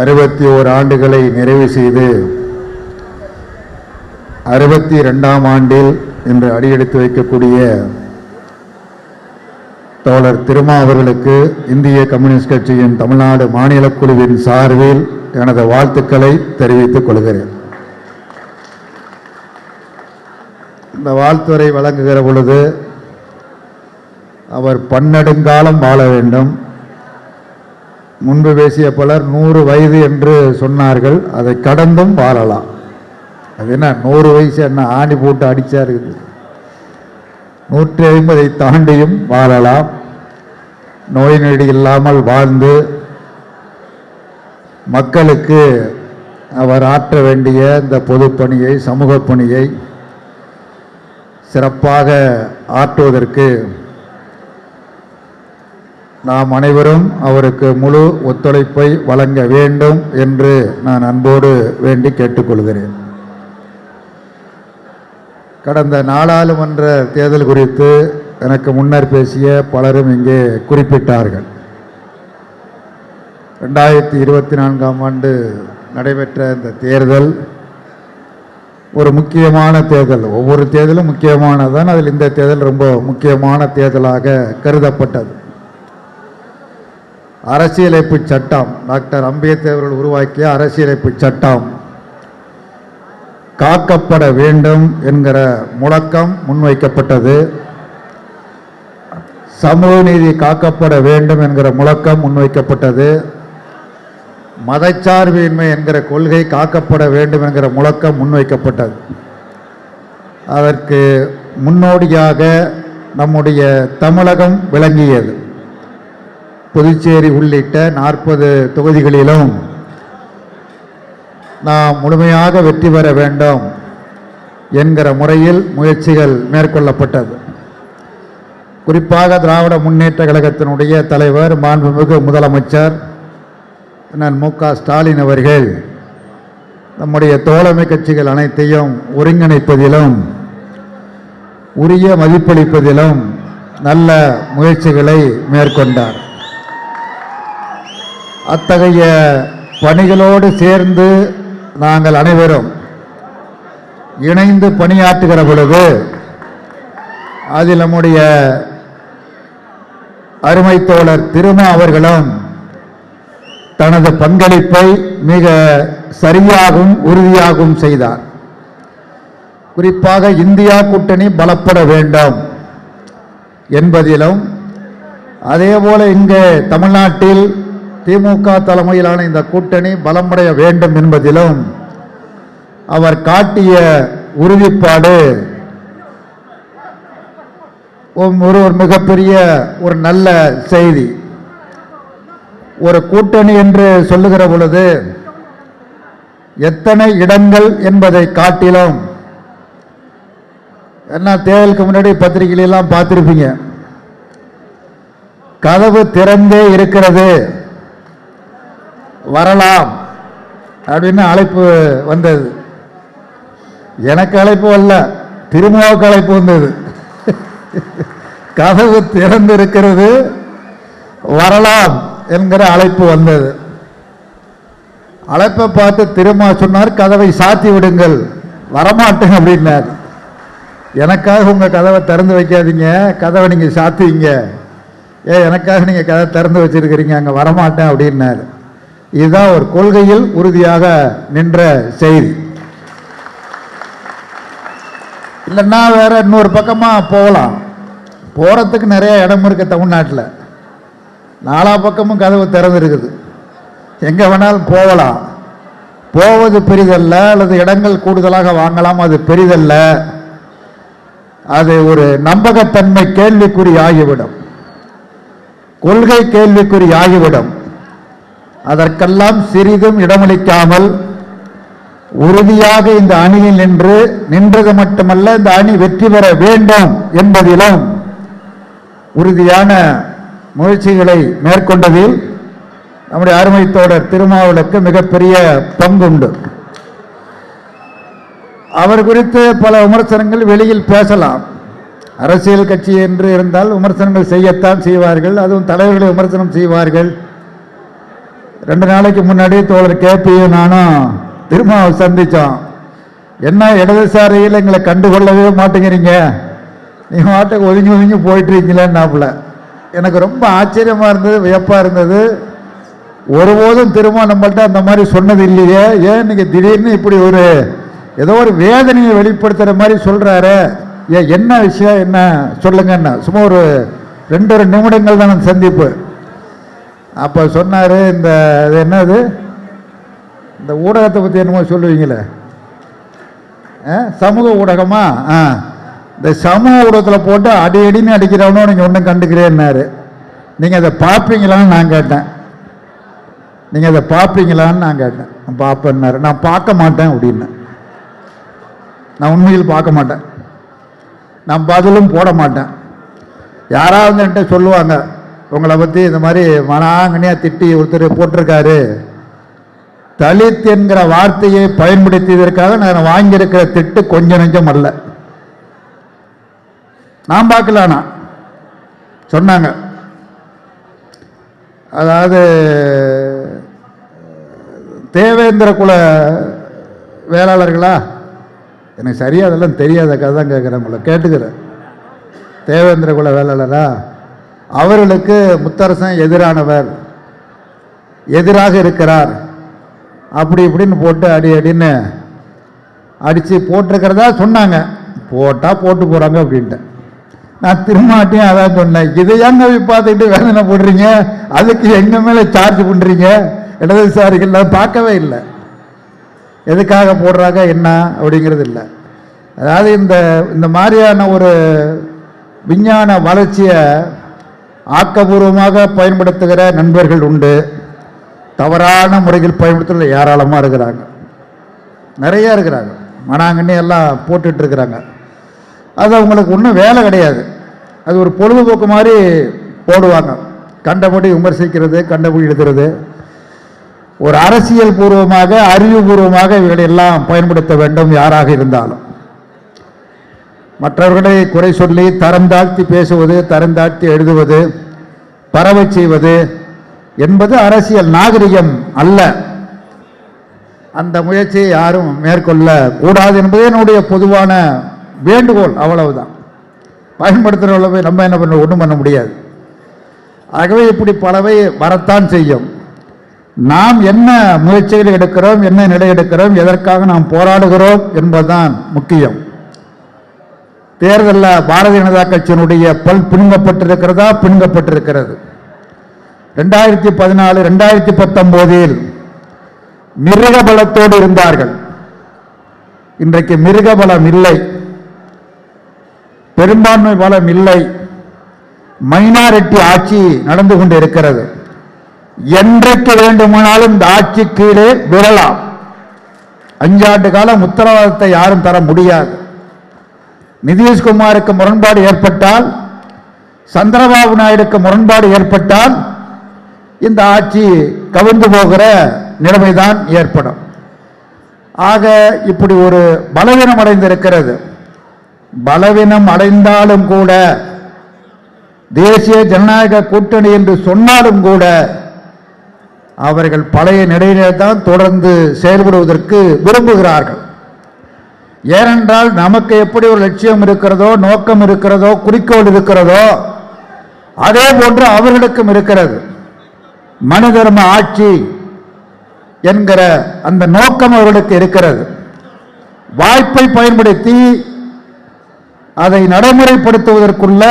அறுபத்தி ஓர் ஆண்டுகளை நிறைவு செய்து அறுபத்தி ரெண்டாம் ஆண்டில் இன்று அடியெடுத்து வைக்கக்கூடிய தோழர் திருமா அவர்களுக்கு இந்திய கம்யூனிஸ்ட் கட்சியின் தமிழ்நாடு மாநில குழுவின் சார்பில் எனது வாழ்த்துக்களை தெரிவித்துக் கொள்கிறேன். இந்த வாழ்த்துறை வழங்குகிற பொழுது அவர் பன்னெடுங்காலம் வாழ வேண்டும். முன்பு பேசிய பலர் நூறு வயது என்று சொன்னார்கள் அதை கடந்தும் வாழலாம். அது என்ன நூறு வயசு என்ன ஆணி போட்டு அடிச்சா இருக்குது. நூற்றி ஐம்பதை தாண்டியும் வாழலாம். நோய் நொடி இல்லாமல் வாழ்ந்து மக்களுக்கு அவர் ஆற்ற வேண்டிய இந்த பொதுப்பணியை சமூக பணியை சிறப்பாக ஆற்றுவதற்கு நாம் அனைவரும் அவருக்கு முழு ஒத்துழைப்பை வழங்க வேண்டும் என்று நான் அன்போடு வேண்டி கேட்டுக்கொள்கிறேன். கடந்த நாடாளுமன்ற தேர்தல் குறித்து எனக்கு முன்னர் பேசிய பலரும் இங்கே குறிப்பிட்டார்கள். ரெண்டாயிரத்தி இருபத்தி நான்காம் ஆண்டு நடைபெற்ற இந்த தேர்தல் ஒரு முக்கியமான தேர்தல். ஒவ்வொரு தேர்தலும் முக்கியமானதான் அதில் இந்த தேர்தல் ரொம்ப முக்கியமான தேர்தலாக கருதப்பட்டது. அரசியலமைப்பு சட்டம் டாக்டர் அம்பேத்கர் அவர்கள் உருவாக்கிய அரசியலமைப்பு சட்டம் காக்கப்பட வேண்டும் என்கிற முழக்கம் முன்வைக்கப்பட்டது. சமூக நீதி காக்கப்பட வேண்டும் என்கிற முழக்கம் முன்வைக்கப்பட்டது. மதச்சார்பின்மை என்கிற கொள்கை காக்கப்பட வேண்டும் என்கிற முழக்கம் முன்வைக்கப்பட்டது. அதற்கு முன்னோடியாக நம்முடைய தமிழகம் விளங்கியது. புதுச்சேரி உள்ளிட்ட நாற்பது தொகுதிகளிலும் நாம் முழுமையாக வெற்றி பெற வேண்டும் என்கிற முறையில் முயற்சிகள் மேற்கொள்ளப்பட்டது. குறிப்பாக திராவிட முன்னேற்ற கழகத்தினுடைய தலைவர் மாண்புமிகு முதலமைச்சர் அண்ணன் மு க ஸ்டாலின் அவர்கள் நம்முடைய தோழமை கட்சிகள் அனைத்தையும் ஒருங்கிணைப்பதிலும் உரிய மதிப்பளிப்பதிலும் நல்ல முயற்சிகளை மேற்கொண்டார். அத்தகைய பணிகளோடு சேர்ந்து நாங்கள் அனைவரும் இணைந்து பணியாற்றுகிற பொழுது அதில் நம்முடைய அருமை தோழர் திருமா அவர்களும் தனது பங்களிப்பை மிக சரியாகவும் உறுதியாகவும் செய்தார். குறிப்பாக இந்தியா கூட்டணி பலப்பட வேண்டும் என்பதிலும் அதேபோல இங்கே தமிழ்நாட்டில் திமுக தலைமையிலான இந்த கூட்டணி பலமடைய வேண்டும் என்பதிலும் அவர் காட்டிய உறுதிப்பாடு ஒரு ஒரு மிகப்பெரிய ஒரு நல்ல செய்தி. ஒரு கூட்டணி என்று சொல்லுகிற பொழுது எத்தனை இடங்கள் என்பதை காட்டிலும் என்ன தேர்தலுக்கு முன்னாடி பத்திரிகையிலாம் பார்த்துருப்பீங்க. கதவு திறந்தே இருக்கிறது. வரலாம் அப்படின்னு அழைப்பு வந்தது. எனக்கு அழைப்பு அல்ல திருமாவுக்கு அழைப்பு வந்தது. கதவு திறந்து இருக்கிறது வரலாம் என்கிற அழைப்பு வந்தது. அழைப்பை பார்த்து திருமா சொன்னார் கதவை சாத்தி விடுங்கள் வரமாட்டேன் அப்படின்னார். எனக்காக உங்கள் கதவை திறந்து வைக்காதீங்க கதவை நீங்கள் சாத்துவீங்க. ஏ எனக்காக நீங்கள் கதை திறந்து வச்சிருக்கிறீங்க அங்கே வரமாட்டேன் அப்படின்னார். இதுதான் ஒரு கொள்கையில் உறுதியாக நின்ற செய்தி. இல்லைன்னா வேற இன்னொரு பக்கமாக போகலாம். போகிறதுக்கு நிறைய இடம் இருக்குது தமிழ்நாட்டில். நாலா பக்கமும் கதவு திறந்துருக்குது. எங்கே வேணாலும் போகலாம். போவது பெரிதல்ல அல்லது இடங்கள் கூடுதலாக வாங்கலாம் அது பெரிதல்ல. அது ஒரு நம்பகத்தன்மை கேள்விக்குறி ஆகிவிடும். கொள்கை கேள்விக்குறி ஆகிவிடும். அதற்கெல்லாம் சிறிதும் இடமளிக்காமல் உறுதியாக இந்த அணியில் நின்று நின்றது மட்டுமல்ல இந்த அணி வெற்றி பெற வேண்டும் என்பதிலும் உறுதியான முயற்சிகளை மேற்கொண்டதில் நம்முடைய அருமை தோழர் திருமாவளுக்கு மிகப்பெரிய பங்குண்டு. அவர் குறித்து பல விமர்சனங்கள் வெளியில் பேசலாம். அரசியல் கட்சி என்று இருந்தால் விமர்சனங்கள் செய்யத்தான் செய்வார்கள் அதுவும் தலைவர்களை விமர்சனம் செய்வார்கள். ரெண்டு நாளைக்கு முன்னாடி தோழர் கேபியும் நானும் திரும்ப சந்தித்தோம் என்ன இடதுசாரியில் எங்களை கண்டுகொள்ளவே மாட்டேங்கிறீங்க? நீங்கள் மாட்டுக்கு ஒதுங்கி ஒதுங்கி போயிட்டுருக்கீங்களேன்னாப்புல எனக்கு ரொம்ப ஆச்சரியமாக இருந்தது வியப்பாக இருந்தது. ஒருபோதும் திரும்ப நம்மள்ட்ட அந்த மாதிரி சொன்னது இல்லையே. ஏன் நீங்கள் திடீர்னு இப்படி ஒரு ஏதோ ஒரு வேதனையை வெளிப்படுத்துகிற மாதிரி சொல்கிறாரு ஏன் என்ன விஷயம்? என்ன? சொல்லுங்கன்னா சும்மா ஒரு ரெண்டு ஒரு நிமிடங்கள் தான் சந்திப்பு. அப்போ சொன்னார் இந்த இது என்னது? இந்த ஊடகத்தை பற்றி என்னமோ சொல்லுவீங்களே. ஆ? சமூக ஊடகமா? ஆ. இந்த சமூக ஊடகத்தில் போட்டு அடி அடின்னு அடிக்கிறவனும் நீங்கள் ஒன்றும் கண்டுக்கிறேன்னாரு. நீங்கள் அதை பார்ப்பீங்களான்னு நான் கேட்டேன். நீங்கள் அதை பார்ப்பீங்களான்னு நான் கேட்டேன். நான் பார்ப்பேன்னாரு நான் பார்க்க மாட்டேன் அப்படின்னு. நான் உண்மையில் பார்க்க மாட்டேன். நான் பதிலும் போட மாட்டேன். யாராவது என்கிட்ட சொல்லுவாங்க உங்களை பற்றி இந்த மாதிரி மனாங்கனியாக திட்டி ஒருத்தர் போட்டிருக்காரு. தலித் என்கிற வார்த்தையை பயன்படுத்தியதற்காக நான் வாங்கியிருக்கிற திட்டு கொஞ்சம் நெஞ்சம் அல்ல. நான் பார்க்கலானா? சொன்னாங்க. அதாவது தேவேந்திர குல வேளாளர்களா? எனக்கு சரியாக அதெல்லாம் தெரியாத கதை தான் கேட்குறேன் உங்களை. கேட்டுக்கிறேன். தேவேந்திர குல வேளாளரா? அவர்களுக்கு முத்தரசன் எதிரானவர். எதிராக இருக்கிறார். அப்படி இப்படின்னு போட்டு அடி அடின்னு அடித்து போட்டிருக்கிறதா சொன்னாங்க. போட்டால் போட்டு போகிறாங்க அப்படின்ட்டு. நான் திருமாட்டியும் அதான் சொன்னேன். இதை ஏங்க போய் பார்த்துக்கிட்டு வேதனை போடுறீங்க? அதுக்கு எங்க மேலே சார்ஜ் பண்ணுறீங்க இடதுசாரிகள் பார்க்கவே இல்லை. எதுக்காக போடுறாங்க என்ன அப்படிங்கிறது இல்லை. அதாவது இந்த இந்த மாதிரியான ஒரு விஞ்ஞான வளர்ச்சியை ஆக்கபூர்வமாக பயன்படுத்துகிற நண்பர்கள் உண்டு. தவறான முறையில் பயன்படுத்துகிற ஏராளமாக இருக்கிறாங்க. நிறைய இருக்கிறாங்க. மனாங்கண்ணி எல்லாம் போட்டுட்டு இருக்கிறாங்க. அது அவங்களுக்கு ஒன்றும் வேலை கிடையாது. அது ஒரு பொழுதுபோக்கு மாதிரி போடுவாங்க. கண்டபடி விமர்சிக்கிறது கண்டபடி எழுதுறது ஒரு அரசியல் பூர்வமாக அறிவுபூர்வமாக இவைகளை எல்லாம் பயன்படுத்த வேண்டும் யாராக இருந்தாலும். மற்றவர்களை குறை சொல்லி தரம் தாழ்த்தி பேசுவது தரம் தாழ்த்தி எழுதுவது பரவச் செய்வது என்பது அரசியல் நாகரிகம் அல்ல. அந்த முயற்சியை யாரும் மேற்கொள்ள கூடாது என்பது என்னுடைய பொதுவான வேண்டுகோள். அவ்வளவுதான். பயன்படுத்துகிற அளவை நம்ம என்ன பண்ண ஒன்றும் பண்ண முடியாது. ஆகவே இப்படி பலவை வரத்தான் செய்யும். நாம் என்ன முயற்சிகள் எடுக்கிறோம் என்ன நிலை எடுக்கிறோம் எதற்காக நாம் போராடுகிறோம் என்பதுதான் முக்கியம். தேர்தலில் பாரதிய ஜனதா கட்சியினுடைய பல் பிடுங்கப்பட்டிருக்கிறதா? பிடுங்கப்பட்டிருக்கிறது. ரெண்டாயிரத்தி பதினாலு ரெண்டாயிரத்தி பத்தொம்போதில் மிருக பலத்தோடு இருந்தார்கள். இன்றைக்கு மிருக பலம் இல்லை. பெரும்பான்மை பலம் இல்லை. மைனாரிட்டி ஆட்சி நடந்து கொண்டு இருக்கிறது என்றைக்கு வேண்டுமானாலும் இந்த ஆட்சி கீழே விழலாம். அஞ்சாண்டு காலம் உத்தரவாதத்தை யாரும் தர முடியாது. நிதிஷ்குமாருக்கு முரண்பாடு ஏற்பட்டால் சந்திரபாபு நாயுடுக்கு முரண்பாடு ஏற்பட்டால் இந்த ஆட்சி கவிழ்ந்து போகிற நிலைமைதான் ஏற்படும். ஆக இப்படி ஒரு பலவீனம் அடைந்திருக்கிறது. பலவீனம் அடைந்தாலும் கூட தேசிய ஜனநாயக கூட்டணி என்று சொன்னாலும் கூட அவர்கள் பழைய நிலையிலே தான் தொடர்ந்து செயல்படுவதற்கு விரும்புகிறார்கள். ஏனென்றால் நமக்கு எப்படி ஒரு லட்சியம் இருக்கிறதோ நோக்கம் இருக்கிறதோ குறிக்கோள் இருக்கிறதோ அதே போன்று அவர்களுக்கும் இருக்கிறது. மனிதர்ம ஆட்சி என்கிற அந்த நோக்கம் அவர்களுக்கு இருக்கிறது. வாய்ப்பை பயன்படுத்தி அதை நடைமுறைப்படுத்துவதற்குள்ள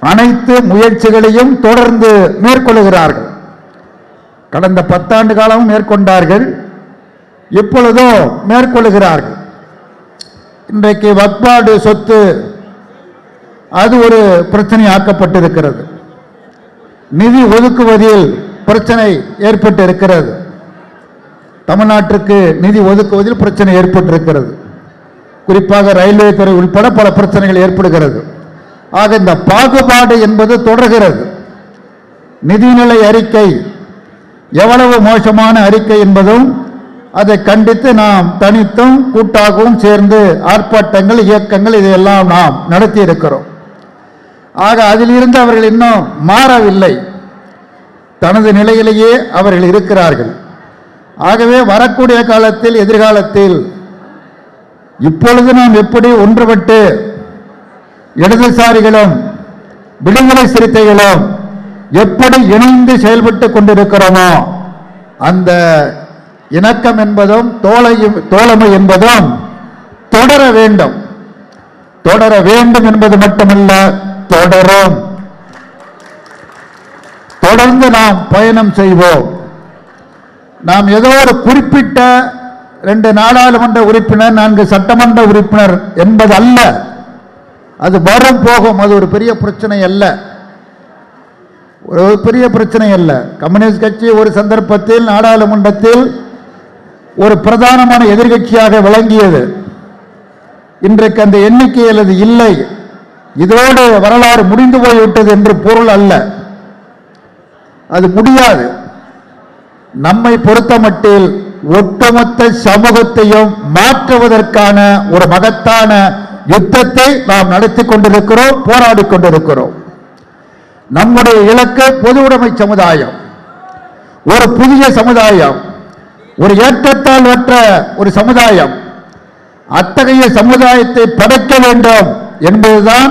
அனைத்து முயற்சிகளையும் தொடர்ந்து மேற்கொள்கிறார்கள். கடந்த பத்தாண்டு காலமும் மேற்கொண்டார்கள். இப்பொழுதோ மேற்கொள்கிறார்கள். இன்றைக்கு வக்பாடு சொத்து அது ஒரு பிரச்சனை ஆக்கப்பட்டிருக்கிறது நிதி ஒதுக்குவதில் பிரச்சனை ஏற்பட்டு இருக்கிறது தமிழ்நாட்டிற்கு நிதி ஒதுக்குவதில் பிரச்சனை ஏற்பட்டிருக்கிறது. குறிப்பாக ரயில்வே துறை உள்பட பல பிரச்சனைகள் ஏற்படுகிறது. ஆக இந்த பாகுபாடு என்பது தொடர்கிறது. நிதிநிலை அறிக்கை எவ்வளவு மோசமான அறிக்கை என்பதும் அதை கண்டித்து நாம் தனித்தும் கூட்டாகவும் சேர்ந்து ஆர்ப்பாட்டங்கள் இயக்கங்கள் இதையெல்லாம் நாம் நடத்தி இருக்கிறோம் ஆக அதிலிருந்து அவர்கள் இன்னும் மாறவில்லை. தனது நிலையிலேயே அவர்கள் இருக்கிறார்கள். ஆகவே வரக்கூடிய காலத்தில் எதிர்காலத்தில் இப்பொழுது நாம் எப்படி ஒன்றுபட்டு இடதுசாரிகளும் விடுதலை சிறுத்தைகளும் எப்படி இணைந்து செயல்பட்டு கொண்டிருக்கிறோமோ அந்த இணக்கம் என்பதும் தோழையும் தோழமை என்பதும் தொடர வேண்டும். தொடர வேண்டும் என்பது மட்டுமல்ல தொடரும். தொடர்ந்து நாம் பயணம் செய்வோம். நாம் ஏதோ ஒரு குறிப்பிட்ட ரெண்டு நாடாளுமன்ற உறுப்பினர் நான்கு சட்டமன்ற உறுப்பினர் என்பது அல்ல. அது வரும் போகும் அது ஒரு பெரிய பிரச்சனை அல்ல. ஒரு பெரிய பிரச்சனை அல்ல. கம்யூனிஸ்ட் கட்சி ஒரு சந்தர்ப்பத்தில் நாடாளுமன்றத்தில் ஒரு பிரதானமான எதிர்கட்சியாக விளங்கியது. இன்றைக்கு அந்த எண்ணிக்கையில் அது இல்லை. இதோடு வரலாறு முடிந்து போய்விட்டது என்று பொருள் அல்ல. அது முடியாது. நம்மை பொறுத்தமட்டில் ஒட்டுமொத்த சமூகத்தையும் மாற்றுவதற்கான ஒரு மகத்தான யுத்தத்தை நாம் நடத்தி கொண்டிருக்கிறோம் போராடி கொண்டிருக்கிறோம். நம்முடைய இலக்கு பொது உடைமை சமுதாயம். ஒரு புதிய சமுதாயம். ஒரு ஏற்றத்தாழ்வற்ற ஒரு சமுதாயம் அத்தகைய சமுதாயத்தை படைக்க வேண்டும் என்பதுதான்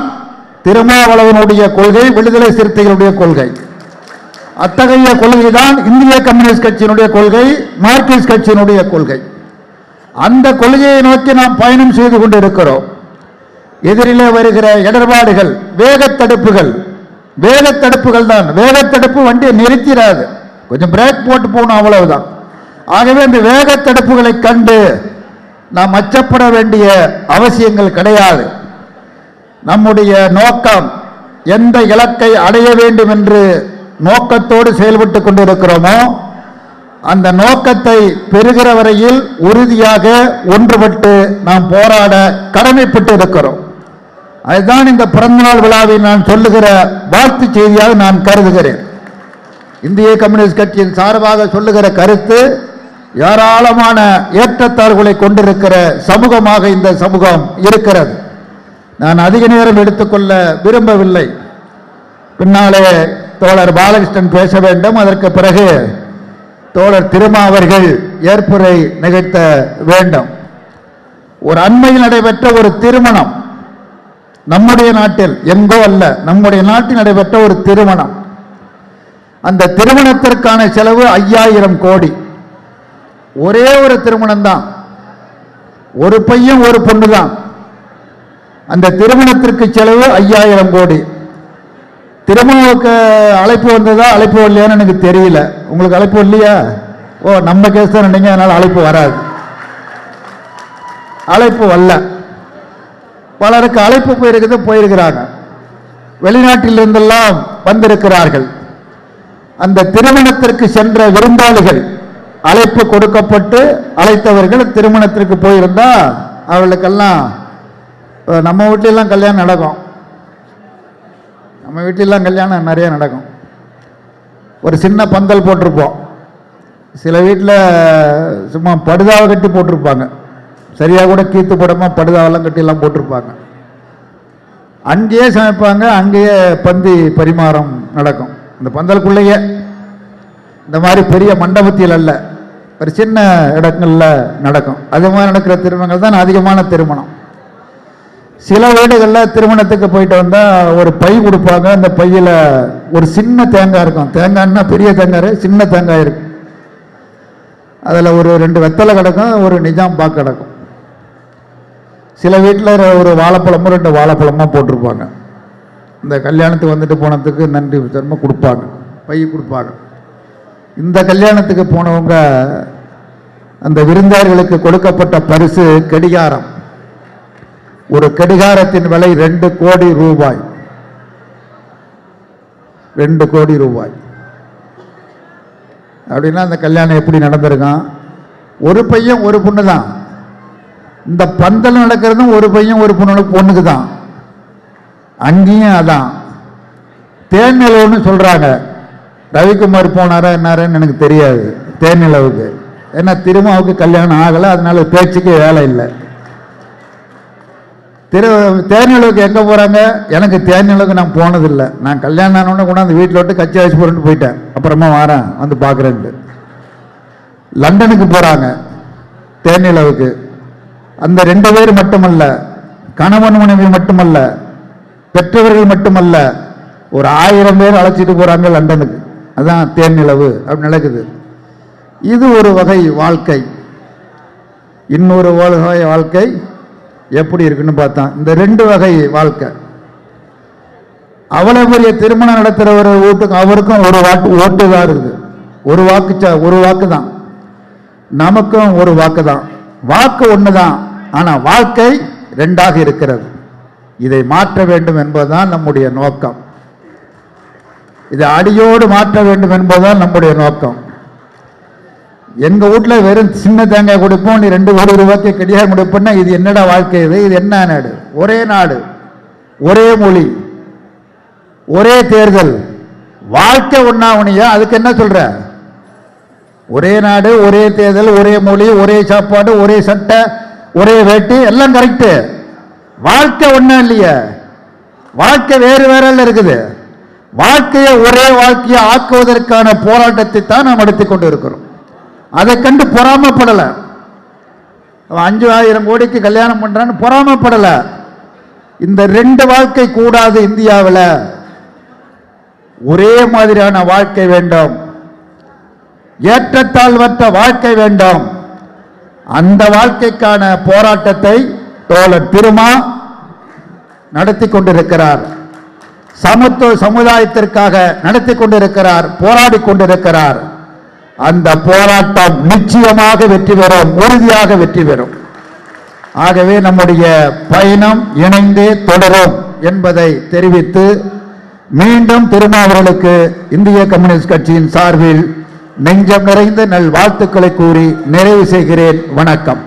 திருமாவளவனுடைய கொள்கை விடுதலை சிறுத்தைகளுடைய கொள்கை. அத்தகைய கொள்கை தான் இந்திய கம்யூனிஸ்ட் கட்சியினுடைய கொள்கை மார்க்சிஸ்ட் கட்சியினுடைய கொள்கை. அந்த கொள்கையை நோக்கி நாம் பயணம் செய்து கொண்டிருக்கிறோம். எதிரிலே வருகிற இடர்பாடுகள் வேகத்தடுப்புகள் வேகத்தடுப்புகள் தான் வேகத்தடுப்பு வண்டியை நிறுத்திடாது. கொஞ்சம் பிரேக் போட்டு போகணும் அவ்வளவுதான். ஆகவே இந்த வேகத்தடுப்புகளை கண்டு நாம் அச்சப்பட வேண்டிய அவசியங்கள் கிடையாது. நம்முடைய நோக்கம் எந்த இலக்கை அடைய வேண்டும் என்று நோக்கத்தோடு செயல்பட்டு கொண்டிருக்கிறோமோ அந்த நோக்கத்தை பெறுகிற வரையில் உறுதியாக ஒன்றுபட்டு நாம் போராட கடமைப்பட்டு இருக்கிறோம். அதுதான் இந்த பிறந்தநாள் விழாவை நான் சொல்லுகிற வாழ்த்து செய்தியாக நான் கருதுகிறேன். இந்திய கம்யூனிஸ்ட் கட்சியின் சார்பாக சொல்லுகிற கருத்து ஏராளமான ஏற்றத்தாழ்வுகளை கொண்டிருக்கிற சமூகமாக இந்த சமூகம் இருக்கிறது. நான் அதிக நேரம் எடுத்துக்கொள்ள விரும்பவில்லை. பின்னாலே தோழர் பாலகிருஷ்ணன் பேச வேண்டும். அதற்கு பிறகு தோழர் திருமா அவர்கள் ஏற்புரை நிகழ்த்த வேண்டும். ஒரு அண்மையில் நடைபெற்ற ஒரு திருமணம். நம்முடைய நாட்டில் எங்கோ அல்ல நம்முடைய நாட்டில் நடைபெற்ற ஒரு திருமணம். அந்த திருமணத்திற்கான செலவு ஐயாயிரம் கோடி. ஒரே ஒரு திருமணம் தான் ஒரு பையன் ஒரு பொண்ணு தான் அந்த திருமணத்திற்கு செலவு ஐயாயிரம் கோடி. திருமணவுக்கு அழைப்பு வந்ததா அழைப்பு வரலையான்னு எனக்கு தெரியல. உங்களுக்கு அழைப்பு இல்லையா ஓ நம்ம கேஸ் தான் நினைங்க அதனால அழைப்பு வராது. அழைப்பு வரல. பலருக்கு அழைப்பு போயிருக்குது போயிருக்கிறாங்க. வெளிநாட்டிலிருந்தெல்லாம் வந்திருக்கிறார்கள். அந்த திருமணத்திற்கு சென்ற விருந்தாளிகள் அழைப்பு கொடுக்கப்பட்டு அழைத்தவர்கள் திருமணத்திற்கு போயிருந்தா அவர்களுக்கெல்லாம் நம்ம வீட்டிலலாம் கல்யாணம் நடக்கும். நம்ம வீட்டிலலாம் கல்யாணம் நிறைய நடக்கும். ஒரு சின்ன பந்தல் போட்டிருப்போம். சில வீட்டில் சும்மா படுதாவை கட்டி போட்டிருப்பாங்க. சரியாக கூட கீத்து படமாக படுதாவெல்லாம் கட்டிலாம் போட்டிருப்பாங்க. அங்கேயே சமைப்பாங்க அங்கேயே பந்தி பரிமாறம் நடக்கும். இந்த பந்தலுக்குள்ளேயே இந்த மாதிரி பெரிய மண்டபத்தில் அல்ல. ஒரு சின்ன இடங்களில் நடக்கும். அது மாதிரி நடக்கிற திருமணங்கள் தான் அதிகமான திருமணம். சில வீடுகளில் திருமணத்துக்கு போயிட்டு வந்தால் ஒரு பை கொடுப்பாங்க. அந்த பையில் ஒரு சின்ன தேங்காய் இருக்கும். தேங்காய்னா பெரிய தேங்காய் சின்ன தேங்காய் இருக்கும் அதில் ஒரு ரெண்டு வெத்தலை கிடக்கும் ஒரு நிஜாம் பாக்கு கிடக்கும். சில வீட்டில் ஒரு வாழைப்பழமும் ரெண்டு வாழைப்பழமாக போட்டிருப்பாங்க. இந்த கல்யாணத்துக்கு வந்துட்டு போனதுக்கு நன்றி தர்ம கொடுப்பாங்க. பை கொடுப்பாங்க. இந்த கல்யாணத்துக்கு போனவங்க அந்த விருந்தாளிகளுக்கு கொடுக்கப்பட்ட பரிசு கடிகாரம். ஒரு கடிகாரத்தின் விலை ரெண்டு கோடி ரூபாய். ரெண்டு கோடி ரூபாய். அப்படின்னா அந்த கல்யாணம் எப்படி நடந்திருக்கான் ஒரு பையன் ஒரு பொண்ணு தான் இந்த பந்தல் நடக்கிறதும் ஒரு பையன் ஒரு பொண்ணு பொண்ணுக்கு தான் அங்கேயும் அதான். தேன் நிலவுன்னு சொல்கிறாங்க ரவிக்குமார் போனாரா என்னாரன்னு எனக்கு தெரியாது. தேர்நிலவுக்கு ஏன்னா திருமாவுக்கு கல்யாணம் ஆகலை அதனால பேச்சுக்கு வேலை இல்லை. திரு தேனிலவுக்கு எங்கே போகிறாங்க எனக்கு தேனிலவுக்கு நான் போனதில்லை. நான் கல்யாணம் ஆனோடனே அந்த வீட்டில் விட்டு கச்சி அழைச்சி போட்டு போயிட்டேன். அப்புறமா வரேன் வந்து பார்க்குறேன்ட்டு. லண்டனுக்கு போகிறாங்க தேனிலவுக்கு. அந்த ரெண்டு பேர் மட்டுமல்ல கணவன் மனைவி மட்டுமல்ல பெற்றவர்கள் மட்டுமல்ல ஒரு ஆயிரம் பேர் அழைச்சிட்டு போகிறாங்க லண்டனுக்கு. அதான் தேனிலவு அப்படி நடக்குது. இது ஒரு வகை வாழ்க்கை. இன்னொரு வகை வாழ்க்கை எப்படி இருக்குன்னு பார்த்தான். இந்த ரெண்டு வகை வாழ்க்கை. அவ்வளோ பெரிய திருமணம் நடத்துகிற ஒரு வீட்டுக்கு அவருக்கும் ஒரு வாக்கு ஓட்டு தான் இருக்குது. ஒரு வாக்கு ஒரு வாக்கு தான். நமக்கும் ஒரு வாக்கு தான். வாக்கு ஒன்று தான். ஆனால் வாழ்க்கை ரெண்டாக இருக்கிறது. இதை மாற்ற வேண்டும் என்பதுதான் நம்முடைய நோக்கம். இதை அடியோடு மாற்ற வேண்டும் என்பதுதான் நம்முடைய நோக்கம். எங்கள் வீட்ல வெறும் சின்ன தேங்காய் கொடுப்போம் நீ ரெண்டு கோடி ரூபாய்க்கு கடிகாரம் கொடுப்போம்னா இது என்னடா வாழ்க்கை இது? இது என்ன நாடு? ஒரே நாடு ஒரே மொழி ஒரே தேர்தல். வாழ்க்கை ஒன்றாவணியா உனியா அதுக்கு என்ன சொல்கிற ஒரே நாடு ஒரே தேர்தல் ஒரே மொழி ஒரே சாப்பாடு ஒரே சட்டை ஒரே வேட்டி எல்லாம் கரெக்டு வாழ்க்கை ஒன்றும் இல்லையே. வாழ்க்கை வேறு வேற இருக்குது. வாழ்க்கையை ஒரே வாழ்க்கையை ஆக்குவதற்கான போராட்டத்தை தான் நாம் எடுத்துக் கொண்டு இருக்கிறோம் அதை கண்டு பொறாமப்படலை. அஞ்சு ஆயிரம் கோடிக்கு கல்யாணம் பண்ணுறான்னு பொறாமப்படலை. இந்த ரெண்டு வாழ்க்கை கூடாது இந்தியாவில். ஒரே மாதிரியான வாழ்க்கை வேண்டும். ஏற்றத்தாழ்வற்ற வாழ்க்கை வேண்டும். அந்த வாழ்க்கைக்கான போராட்டத்தை தோழர் திருமா நடத்தி கொண்டிருக்கிறார். சமத்துவ சமுதாயத்திற்காக நடத்தி கொண்டிருக்கிறார் போராடி கொண்டிருக்கிறார். அந்த போராட்டம் நிச்சயமாக வெற்றி பெறும் உறுதியாக வெற்றி பெறும். ஆகவே நம்முடைய பயணம் இணைந்தே தொடரும் என்பதை தெரிவித்து மீண்டும் திருமாவர்களுக்கு இந்திய கம்யூனிஸ்ட் கட்சியின் சார்பில் நெஞ்சம் நிறைந்த நல் வாழ்த்துக்களை கூறி நிறைவு செய்கிறேன். வணக்கம்.